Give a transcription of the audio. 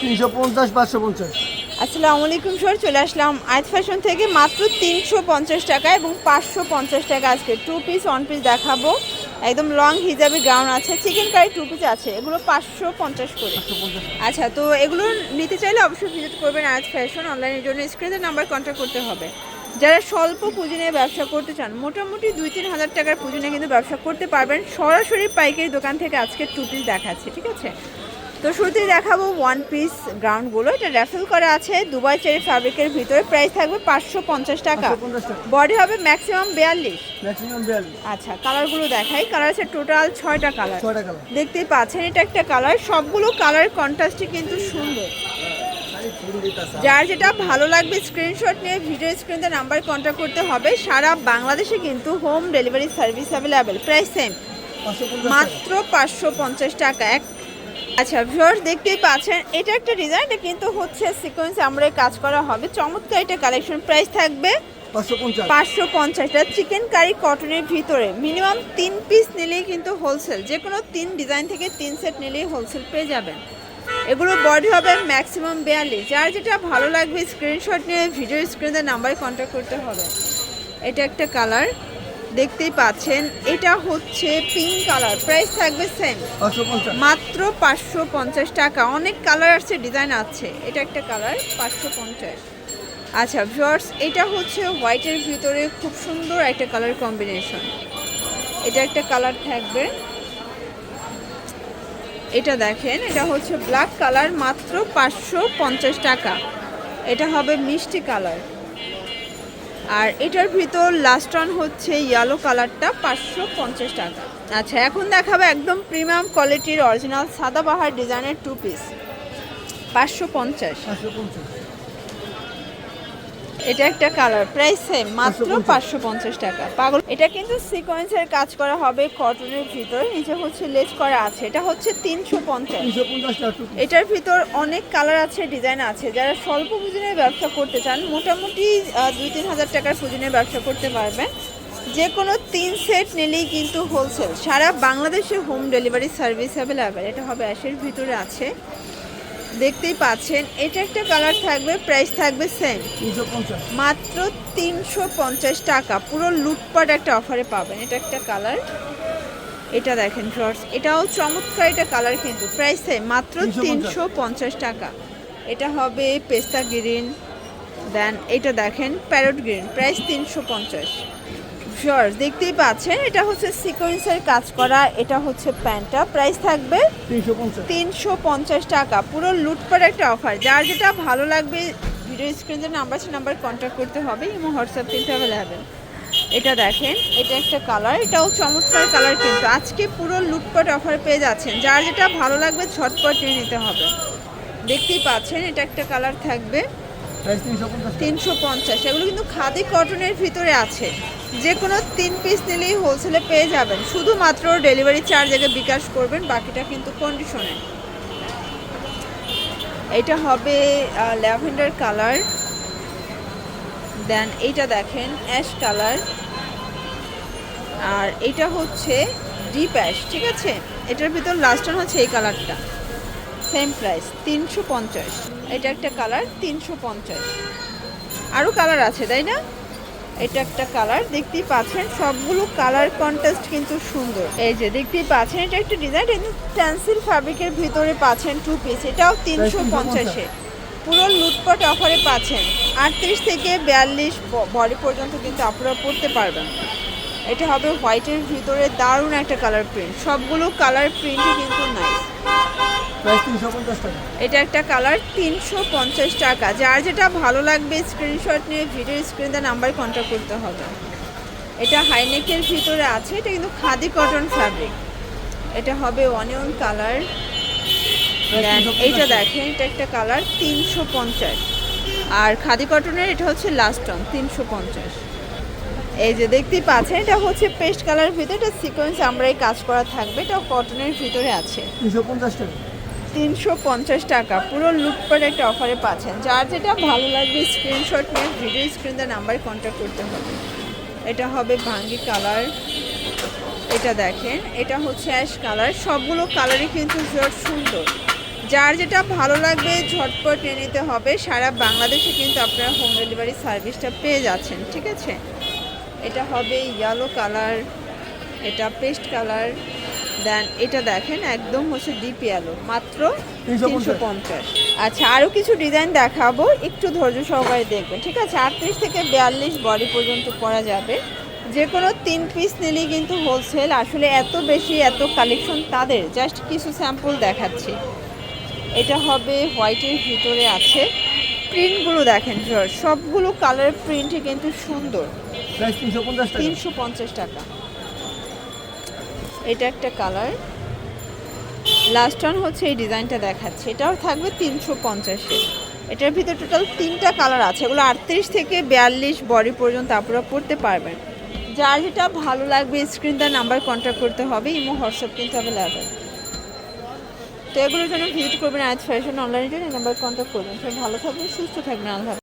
তিনশো পঞ্চাশ পাঁচশো পঞ্চাশ। আসসালামু আলাইকুম স্যার চলে আসলাম আয়াত ফ্যাশন থেকে মাত্র তিনশো পঞ্চাশ টাকা এবং পাঁচশো পঞ্চাশ টাকা আজকে। টু পিস ওয়ান পিস দেখাবো। একদম লং হিজাবি গাউন আছে চিকেন কারি টু পিস আছে এগুলো পাঁচশো পঞ্চাশ করে। আচ্ছা তো এগুলো নিতে চাইলে অবশ্যই ভিজিট করবেন আয়াত ফ্যাশন অনলাইনের জন্য। স্ক্রিনের নাম্বার কন্ট্যাক্ট করতে হবে। যারা স্বল্প পুঁজি নিয়ে ব্যবসা করতে চান মোটামুটি দুই তিন হাজার টাকার পুঁজি নিয়ে কিন্তু ব্যবসা করতে পারবেন। সরাসরি পাইকারি দোকান থেকে আজকে টু পিস দেখাচ্ছে ঠিক আছে? তো শুরুতেই দেখাবো ওয়ান পিস গ্রাউন্ডগুলো এটা র্যাফেল করা আছে দুবাই চেরি ফ্যাব্রিকের ভিতরে। প্রাইস থাকবে পাঁচশো পঞ্চাশ টাকা। বডি হবে ম্যাক্সিমাম বিয়াল্লিশ। আচ্ছা কালারগুলো দেখাই। কালার আছে টোটাল ছয়টা কালার দেখতেই পাচ্ছেন এটা একটা কালার সবগুলো কালার কন্ট্রাস্টই কিন্তু সুন্দর। যার যেটা ভালো লাগবে স্ক্রিনশট নিয়ে ভিডিও স্ক্রিনে নাম্বার কন্ট্যাক্ট করতে হবে। সারা বাংলাদেশে কিন্তু home delivery service available price same মাত্র পাঁচশো পঞ্চাশ টাকা। এক আচ্ছা ভিউয়ার্স দেখতেই পাচ্ছেন এটা একটা ডিজাইন এটা কিন্তু হচ্ছে সিকোয়েন্স আমরা কাজ করা হবে। চমৎকার এটা কালেকশন প্রাইস থাকবে পাঁচশো পঞ্চাশ। পাঁচশো পঞ্চাশটা চিকেন কারি কটনের ভিতরে। মিনিমাম তিন পিস নিলেই কিন্তু হোলসেল যে কোনো তিন ডিজাইন থেকে তিন সেট নিলেই হোলসেল পেয়ে যাবেন। এগুলো বডি হবে ম্যাক্সিমাম বিয়াল্লিশ। যার যেটা ভালো লাগবে স্ক্রিনশট নিয়ে ভিডিও স্ক্রিনে নাম্বারে কন্ট্যাক্ট করতে হবে। এটা একটা কালার দেখতেই পাচ্ছেন এটা হচ্ছে পিঙ্ক কালার প্রাইস থাকবে সেম মাত্র পাঁচশো পঞ্চাশ টাকা। অনেক কালার আছে ডিজাইন আছে। এটা একটা কালার পাঁচশো পঞ্চাশ। আচ্ছা ভিউয়ার্স এটা হচ্ছে হোয়াইটের ভিতরে খুব সুন্দর একটা কালার কম্বিনেশন এটা একটা কালার থাকবে। এটা দেখেন এটা হচ্ছে ব্ল্যাক কালার মাত্র পাঁচশো পঞ্চাশ টাকা। এটা হবে মিষ্টি কালার আর এটার ভিতর লাস্ট অন হচ্ছে ইয়েলো কালারটা পাঁচশো পঞ্চাশ টাকা। আচ্ছা এখন দেখাবো একদম প্রিমিয়াম কোয়ালিটির অরিজিনাল সাদাবাহার ডিজাইনের টু পিস পাঁচশো পঞ্চাশ। এটা একটা কালার প্রাইস সেম মাত্র পাঁচশো পঞ্চাশ। টাকা। পাগল। এটা কিন্তু সিকোয়েন্সের কাজ করা হবে কটনের ভিতরে নিচে হচ্ছে লেস করা আছে। এটা হচ্ছে তিনশো পঞ্চাশ। এটার ভিতর অনেক কালার আছে ডিজাইন আছে। যারা স্বল্প পুঁজিনে ব্যবসা করতে চান মোটামুটি দুই তিন হাজার টাকার পুঁজিনে ব্যবসা করতে পারবেন। যে কোনো তিন সেট নিলেই কিন্তু হোলসেল সারা বাংলাদেশে হোম ডেলিভারি সার্ভিস অ্যাভেলেবেল এটা হবে অ্যাশের ভিতরে আছে। দেখতেই পাচ্ছেন এটা একটা কালার থাকবে প্রাইস থাকবে সেম মাত্র তিনশো পঞ্চাশ টাকা পুরো লুটপাট একটা অফারে পাবেন এটা একটা কালার। এটা দেখেন ফ্রস এটাও চমৎকার এটা কালার কিন্তু প্রাইস সেম মাত্র তিনশো পঞ্চাশ। টাকা। এটা হবে পেস্তা গ্রিন দেন এটা দেখেন প্যারট গ্রিন প্রাইস তিনশো পঞ্চাশ। ফ্রস দেখতেই পাচ্ছেন এটা হচ্ছে সিকোয়েন্সের কাজ করা এটা হচ্ছে প্যান্টটা। প্রাইস থাকবে তিনশো পঞ্চাশ। টাকা। পুরো লুটপাট একটা অফার যার যেটা ভালো লাগবে ভিডিও স্ক্রিনের নাম্বার আছে নাম্বার কন্ট্যাক্ট করতে হবে এবং হোয়াটসঅ্যাপ কিন্তু অ্যাভেলেবেল এটা দেখেন এটা একটা কালার এটাও চমৎকার কালার কিন্তু। আজকে পুরো লুটপাট অফার পেয়ে যাচ্ছেন। যার যেটা ভালো লাগবে ছটপট নিয়ে নিতে হবে। দেখতেই পাচ্ছেন এটা একটা কালার থাকবে। তিনশো পঞ্চাশ এগুলো কিন্তু খাদি কটনের ভিতরে আছে। যে কোনো তিন পিস নিলেই হোলসেলে পেয়ে যাবেন। শুধুমাত্র ডেলিভারি চার্জ আগে বিকাশ করবেন, বাকিটা কিন্তু কন্ডিশনে এটা হবে ল্যাভেন্ডার কালার। দেন এইটা দেখেন অ্যাশ কালার। আর এটা হচ্ছে ডিপ অ্যাশ ঠিক আছে? এটার ভিতর লাস্ট হচ্ছে এই কালারটা। সেম প্রাইস তিনশো পঞ্চাশ। এটা একটা কালার তিনশো পঞ্চাশ। আরও কালার আছে তাই না? এটা একটা কালার দেখতেই পাচ্ছেন সবগুলো কালার কন্ট্রাস্ট কিন্তু সুন্দর। এই যে দেখতেই পাচ্ছেন এটা একটা ডিজাইন কিন্তু পেন্সিল ফ্যাব্রিকের ভিতরে পাচ্ছেন টু পিস এটাও তিনশো পঞ্চাশে। পুরো লুটপট অফারে পাচ্ছেন। আটত্রিশ থেকে বিয়াল্লিশ বডি পর্যন্ত কিন্তু আপনারা পড়তে পারবেন। এটা হবে হোয়াইটের ভিতরে দারুণ একটা কালার প্রিন্ট সবগুলো কালার প্রিন্টই কিন্তু নাই এটা একটা কালার তিনশো পঞ্চাশ টাকা। যার যেটা ভালো লাগবে স্ক্রিনশট নিয়ে ভিডিও স্ক্রিনে নাম্বার কন্ট্যাক্ট করতে হবে। এটা হাইনেকের ভিতরে আছে এটা কিন্তু খাদি কটন ফ্যাব্রিক এটা হবে অনিয়ন কালার এইটা দেখেন এটা একটা কালার তিনশো পঞ্চাশ। আর খাদি কটনের এটা হচ্ছে লাস্ট অন তিনশো পঞ্চাশ। এই যে দেখতেই পাচ্ছেন এটা হচ্ছে পেস্ট কালার ভিতরে এটা সিকোয়েন্স আমরা এই কাজ করা থাকবে এটা কটনের ভিতরে আছে। তিনশো পঞ্চাশ টাকা। তিনশো পঞ্চাশ টাকা। পুরো লুটপাট একটা অফারে পাচ্ছেন। যার যেটা ভালো লাগবে স্ক্রিনশট নিয়ে ভিডিও স্ক্রিনে নাম্বার কন্ট্যাক্ট করতে হবে। এটা হবে ভাঙ্গি কালার এটা দেখেন, এটা হচ্ছে অ্যাশ কালার সবগুলো কালারই কিন্তু সুন্দর। যার যেটা ভালো লাগবে, ঝটপট নিয়ে নিতে হবে। সারা বাংলাদেশে কিন্তু আপনারা হোম ডেলিভারি সার্ভিসটা পেয়ে যাচ্ছেন, ঠিক আছে? এটা হবে ইয়েলো কালার এটা পেস্ট কালার দেন এটা দেখেন একদম হচ্ছে ডিপ ইয়েলো মাত্র 350 তিনশো পঞ্চাশ। আচ্ছা আরও কিছু ডিজাইন দেখাবো একটু ধৈর্য সহকারে দেখবেন ঠিক আছে? আটত্রিশ থেকে বিয়াল্লিশ বডি পর্যন্ত পরা যাবে। যে কোনো তিন পিস নিলেই কিন্তু হোলসেল আসলে এত বেশি এত কালেকশন তাদের জাস্ট কিছু স্যাম্পল দেখাচ্ছি। এটা হবে হোয়াইটের ভিতরে আছে। প্রিন্টগুলো দেখেন সবগুলো কালার প্রিন্টই কিন্তু সুন্দর। তিনশো পঞ্চাশ টাকা। এটা একটা কালার। লাস্ট ওয়ান হচ্ছে এই ডিজাইনটা দেখাচ্ছে। এটাও থাকবে তিনশো পঞ্চাশে। এটার ভিতরে টোটাল তিনটা কালার আছে। এগুলো আটত্রিশ থেকে বিয়াল্লিশ বডি পর্যন্ত আপনারা পড়তে পারবেন। যার যেটা ভালো লাগবে স্ক্রিন তার নাম্বার কন্ট্যাক্ট করতে হবে, ইমো, হোয়াটসঅ্যাপ কিন্তু অ্যাভেলেবেল তো এগুলোর জন্য ভিজিট করবেন আজ ফ্যাশন অনলাইনের জন্য নাম্বার কন্ট্যাক্ট করবেন। সবাই ভালো থাকবেন, সুস্থ থাকবেন, আল্লাহ।